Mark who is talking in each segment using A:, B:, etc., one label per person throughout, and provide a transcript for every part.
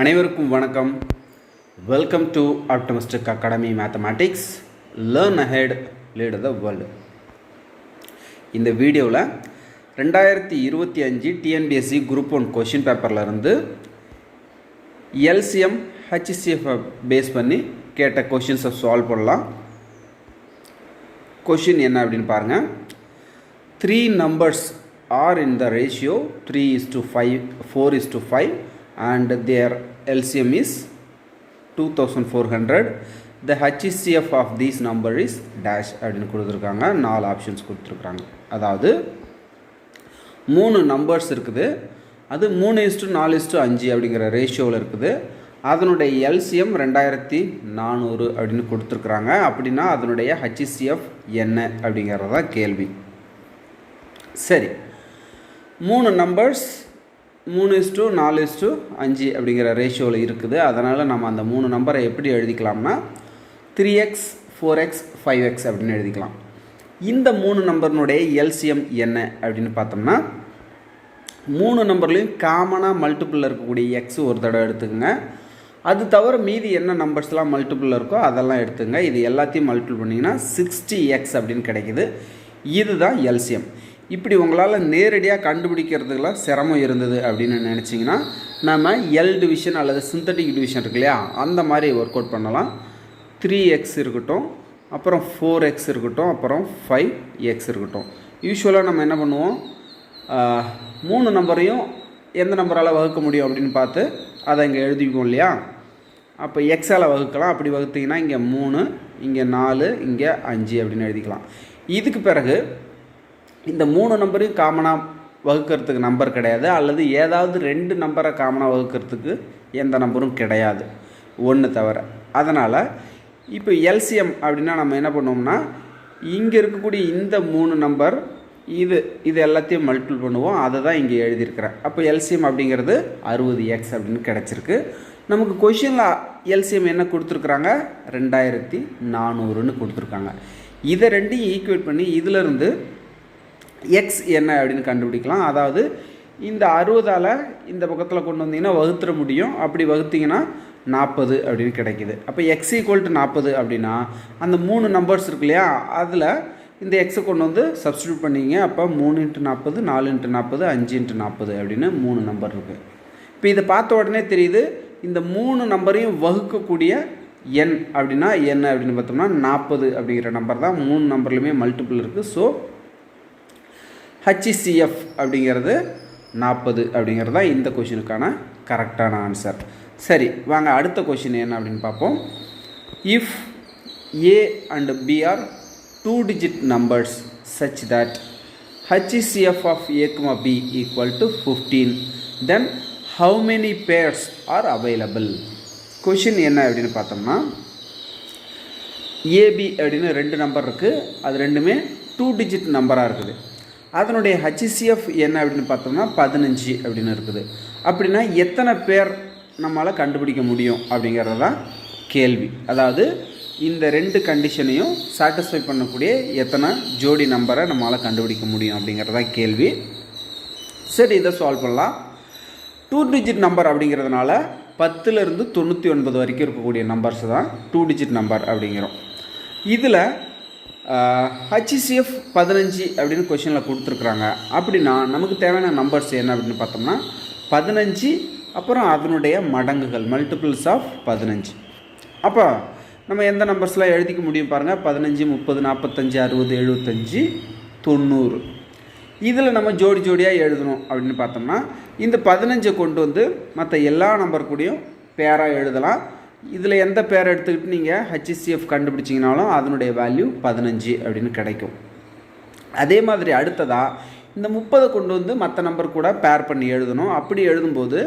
A: அனைவருக்கும் வணக்கம். Welcome to optimistic academy mathematics learn ahead lead the world இந்த வீடியோவில் ரெண்டாயிரத்தி இருபத்தி அஞ்சு T N P S C group one question பேப்பர்லேருந்து L C M H C F base பண்ணி கேட்ட கொஷின்ஸை சால்வ் பண்ணலாம். கொஷின் என்ன அப்படின்னு பாருங்கள் three numbers are in the ratio three is to five four is to five and their L C M is two thousand four hundred the H C F of these number is dash அப்படின்னு கொடுத்துருக்காங்க. நாலு options கொடுத்துருக்குறாங்க அதாவது மூணு numbers இருக்குது. அது மூணு is to நாலு இஸ்டு அஞ்சு அப்படிங்கிற ரேஷியோவில் இருக்குது. அதனுடைய எல்சிஎம் ரெண்டாயிரத்தி நானூறு அப்படின்னு கொடுத்துருக்குறாங்க. அப்படின்னா அதனுடைய ஹச்சிசிஎஃப் என்ன அப்படிங்கிறது தான் கேள்வி. சரி. மூணு நம்பர்ஸ் மூணு இஸ்டு நாலு இஸ்டு அஞ்சு அப்படிங்கிற ரேஷியோவில் இருக்குது. அதனால் நம்ம அந்த மூணு நம்பரை எப்படி எழுதிக்கலாம்னா three x four x five x அப்படின்னு எழுதிக்கலாம். இந்த மூணு நம்பர்னுடைய எல்சிஎம் என்ன அப்படின்னு பார்த்தோம்னா மூணு நம்பர்லேயும் காமனாக மல்டிப்புளில் இருக்கக்கூடிய எக்ஸ் ஒரு தடவை எடுத்துக்கோங்க. அது தவிர மீதி என்ன நம்பர்ஸ்லாம் மல்டிப்புளில் இருக்கோ அதெல்லாம் எடுத்துங்க இது எல்லாத்தையும் மல்டிபிள் பண்ணிங்கன்னா சிக்ஸ்டி எக்ஸ் அப்படின்னு கிடைக்குது. இதுதான் எல்சிஎம் இப்படி உங்களால் நேரடியாக கண்டுபிடிக்கிறதுக்கெல்லாம் சிரமம் இருந்தது அப்படின்னு நினச்சிங்கன்னா நம்ம எல் டிவிஷன் அல்லது சிந்தட்டிக் டிவிஷன் இருக்கு இல்லையா? அந்த மாதிரி ஒர்க் அவுட் பண்ணலாம். த்ரீ எக்ஸ் இருக்கட்டும் அப்புறம் ஃபோர் எக்ஸ் இருக்கட்டும் அப்புறம் ஃபைவ் எக்ஸ் இருக்கட்டும். யூஸ்வலாக நம்ம என்ன பண்ணுவோம்? மூணு நம்பரையும் எந்த நம்பரால் வகுக்க முடியும் அப்படின்னு பார்த்து அதை இங்கே எழுதிக்குவோம் இல்லையா? அப்போ எக்ஸால் வகுக்கலாம். அப்படி வகுத்தீங்கன்னா இங்கே மூணு இங்கே நாலு இங்கே அஞ்சு அப்படின்னு எழுதிக்கலாம். இதுக்கு பிறகு இந்த மூணு நம்பரையும் காமனாக வகுக்கிறதுக்கு நம்பர் கிடையாது. அல்லது ஏதாவது ரெண்டு நம்பரை காமனாக வகுக்கிறதுக்கு எந்த நம்பரும் கிடையாது. ஒன்று தவிர. அதனால் இப்போ எல்சிஎம் அப்படின்னா நம்ம என்ன பண்ணுவோம்னா இங்கே இருக்கக்கூடிய இந்த மூணு நம்பர் இது இது எல்லாத்தையும் மல்டிபிள் பண்ணுவோம். அதை தான் இங்கே எழுதியிருக்கிறேன். அப்போ எல்சிஎம் அப்படிங்கிறது அறுபது எக்ஸ் அப்படின்னு கிடச்சிருக்கு. நமக்கு கொஷினில் எல்சிஎம் என்ன கொடுத்துருக்குறாங்க? ரெண்டாயிரத்தி நானூறுன்னு கொடுத்துருக்காங்க. இதை ரெண்டையும் ஈக்குவேட் பண்ணி இதிலிருந்து எக்ஸ் என்ன அப்படின்னு கண்டுபிடிக்கலாம். அதாவது இந்த அறுபதால் இந்த பக்கத்தில் கொண்டு வந்தீங்கன்னா வகுத்துற முடியும். அப்படி வகுத்தீங்கன்னா நாற்பது அப்படின்னு கிடைக்கிது. அப்போ எக்ஸ் ஈக்குவல் டு நாற்பது அப்படின்னா அந்த மூணு நம்பர்ஸ் இருக்கு இல்லையா அதில் இந்த எக்ஸை கொண்டு வந்து சப்ஸ்டியூட் பண்ணிங்க. அப்போ மூணு இன்ட்டு நாற்பது நாலு இன்ட்டு நாற்பது அஞ்சு இன்ட்டு நாற்பது அப்படின்னு மூணு நம்பர் இருக்குது இப்போ இதை பார்த்த உடனே தெரியுது இந்த மூணு நம்பரையும் வகுக்கக்கூடிய எண் அப்படின்னா என்ன அப்படின்னு பார்த்தோம்னா நாற்பது அப்படிங்கிற நம்பர் தான். மூணு நம்பர்லையுமே மல்டிபிள் இருக்குது ஸோ ஹச்சிசிஎஃப் அப்படிங்கிறது நாற்பது அப்படிங்கிறது தான் இந்த கொஷினுக்கான கரெக்டான ஆன்சர் சரி வாங்க அடுத்த கொஷின் என்ன அப்படின்னு பார்ப்போம். If A and B are two digit numbers such that H C F of A B equal to fifteen then how many pairs are available question என்ன அப்படின்னு பார்த்தோம்னா ஏபி அப்படின்னு ரெண்டு நம்பர் இருக்குது அது ரெண்டுமே டூ டிஜிட் நம்பராக இருக்குது. அதனுடைய ஹச்சிசிஎஃப் என்ன அப்படின்னு பார்த்தோம்னா பதினஞ்சு அப்படின்னு இருக்குது. அப்படின்னா எத்தனை பேர் நம்மளால் கண்டுபிடிக்க முடியும் அப்படிங்கிறது தான் கேள்வி. அதாவது இந்த ரெண்டு கண்டிஷனையும் சாட்டிஸ்ஃபை பண்ணக்கூடிய எத்தனை ஜோடி நம்பரை நம்மளால் கண்டுபிடிக்க முடியும் அப்படிங்கிறது தான் கேள்வி. சரி இதை சால்வ் பண்ணலாம். டூ டிஜிட் நம்பர் அப்படிங்கிறதுனால பத்துலேருந்து தொண்ணூற்றி ஒன்பது வரைக்கும் இருக்கக்கூடிய நம்பர்ஸ் தான் டூ டிஜிட் நம்பர் அப்படிங்கிறோம். இதில் ஹச்சிசிஎஃப் பதினஞ்சு அப்படின்னு கொஷினில் கொடுத்துருக்குறாங்க. அப்படின்னா நமக்கு தேவையான நம்பர்ஸ் என்ன அப்படின்னு பார்த்தோம்னா பதினஞ்சு அப்புறம் அதனுடைய மடங்குகள் மல்டிபிள்ஸ் ஆஃப் பதினஞ்சு. அப்போ நம்ம எந்த நம்பர்ஸ்லாம் எழுதிக்க முடியும் பாருங்கள் பதினஞ்சு முப்பது நாற்பத்தஞ்சு அறுபது எழுபத்தஞ்சு தொண்ணூறு. இதில் நம்ம ஜோடி ஜோடியாக எழுதணும் அப்படின்னு பார்த்தோம்னா இந்த பதினஞ்சை கொண்டு வந்து மற்ற எல்லா நம்பர் கூடயும் பேராக எழுதலாம். இதில் எந்த பேரை எடுத்துக்கிட்டு நீங்கள் ஹெச்சிசிஎஃப் கண்டுபிடிச்சிங்கனாலும் அதனுடைய வேல்யூ பதினஞ்சு அப்படின்னு கிடைக்கும். அதே மாதிரி அடுத்ததாக இந்த முப்பதை கொண்டு வந்து மற்ற நம்பர் கூட பேர் பண்ணி எழுதணும். அப்படி எழுதும்போது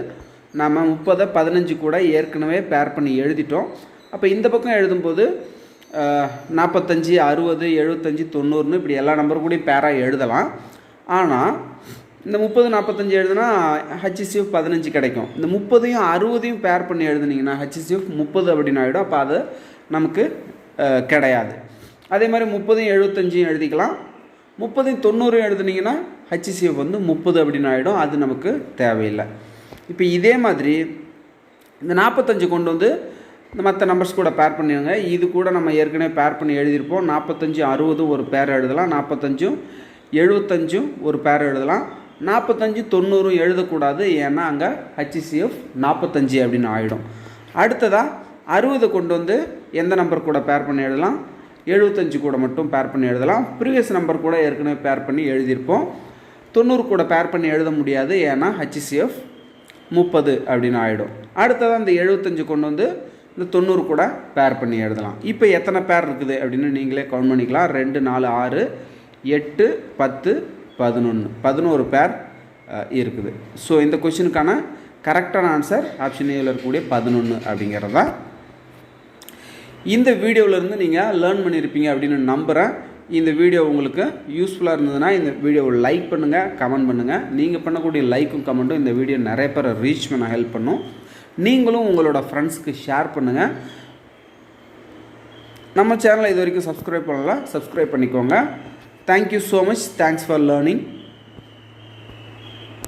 A: நம்ம முப்பதை பதினஞ்சு கூட ஏற்கனவே பேர் பண்ணி எழுதிட்டோம். அப்போ இந்த பக்கம் எழுதும்போது நாற்பத்தஞ்சு அறுபது எழுபத்தஞ்சு தொண்ணூறுன்னு இப்படி எல்லா நம்பர் கூடயும் பேராக எழுதலாம். ஆனால் இந்த முப்பது நாற்பத்தஞ்சு எழுதுனா ஹச்சிசிஎஃப் பதினஞ்சு கிடைக்கும். இந்த முப்பதையும் அறுபதையும் பேர் பண்ணி எழுதுனீங்கன்னா ஹச்சிசிஎஃப் முப்பது அப்படின்னு ஆகிடும் அப்போ அது நமக்கு கிடையாது. அதே மாதிரி முப்பதையும் எழுபத்தஞ்சையும் எழுதிக்கலாம். முப்பதையும் தொண்ணூறும் எழுதுனீங்கன்னா ஹச்சிசிஎஃப் வந்து முப்பது அப்படின்னு ஆகிடும் அது நமக்கு தேவையில்லை. இப்போ இதே மாதிரி இந்த நாற்பத்தஞ்சு கொண்டு வந்து இந்த மற்ற நம்பர்ஸ் கூட பேர் பண்ணிடுங்க இது கூட நம்ம ஏற்கனவே பேர் பண்ணி எழுதியிருப்போம். நாற்பத்தஞ்சு அறுபது ஒரு பேர் எழுதலாம். நாற்பத்தஞ்சும் எழுபத்தஞ்சும் ஒரு பேர் எழுதலாம். நாற்பத்தஞ்சு தொண்ணூறும் எழுதக்கூடாது. ஏன்னா அங்கே ஹச்சிசிஎஃப் நாற்பத்தஞ்சு அப்படின்னு ஆகிடும் அடுத்ததாக அறுபது கொண்டு வந்து எந்த நம்பர் கூட பேர் பண்ணி எழுதலாம்? எழுபத்தஞ்சு கூட மட்டும் பேர் பண்ணி எழுதலாம். ப்ரீவியஸ் நம்பர் கூட ஏற்கனவே பேர் பண்ணி எழுதியிருப்போம். தொண்ணூறு கூட பேர் பண்ணி எழுத முடியாது. ஏன்னா ஹச்சிசிஎஃப் முப்பது அப்படின்னு ஆகிடும் அடுத்ததாக இந்த எழுபத்தஞ்சு கொண்டு வந்து இந்த தொண்ணூறு கூட பேர் பண்ணி எழுதலாம். இப்போ எத்தனை பேர் இருக்குது அப்படின்னு நீங்களே கவுண்ட் பண்ணிக்கலாம். ரெண்டு நாலு ஆறு எட்டு பத்து பதினொன்று பதினோரு பேர் இருக்குது. ஸோ இந்த கொஷினுக்கான கரெக்டான ஆன்சர் ஆப்ஷன் ஏவில் இருக்கக்கூடிய பதினொன்று அப்படிங்கிறது? தான் இந்த வீடியோவிலேருந்து நீங்கள் லேர்ன் பண்ணியிருப்பீங்க அப்படின்னு நம்புகிறேன் இந்த வீடியோ உங்களுக்கு யூஸ்ஃபுல்லாக இருந்ததுன்னா இந்த வீடியோவை லைக் பண்ணுங்கள் கமெண்ட் பண்ணுங்கள் நீங்கள் பண்ணக்கூடிய லைக்கும் கமெண்ட்டும் இந்த வீடியோ நிறைய பேரை ரீச் பண்ண ஹெல்ப் பண்ணும். நீங்களும் உங்களோட ஃப்ரெண்ட்ஸ்க்கு ஷேர் பண்ணுங்கள் நம்ம சேனலை இது வரைக்கும் சப்ஸ்கிரைப் பண்ணல சப்ஸ்கிரைப் பண்ணிக்கோங்க. Thank you so much. Thanks for learning.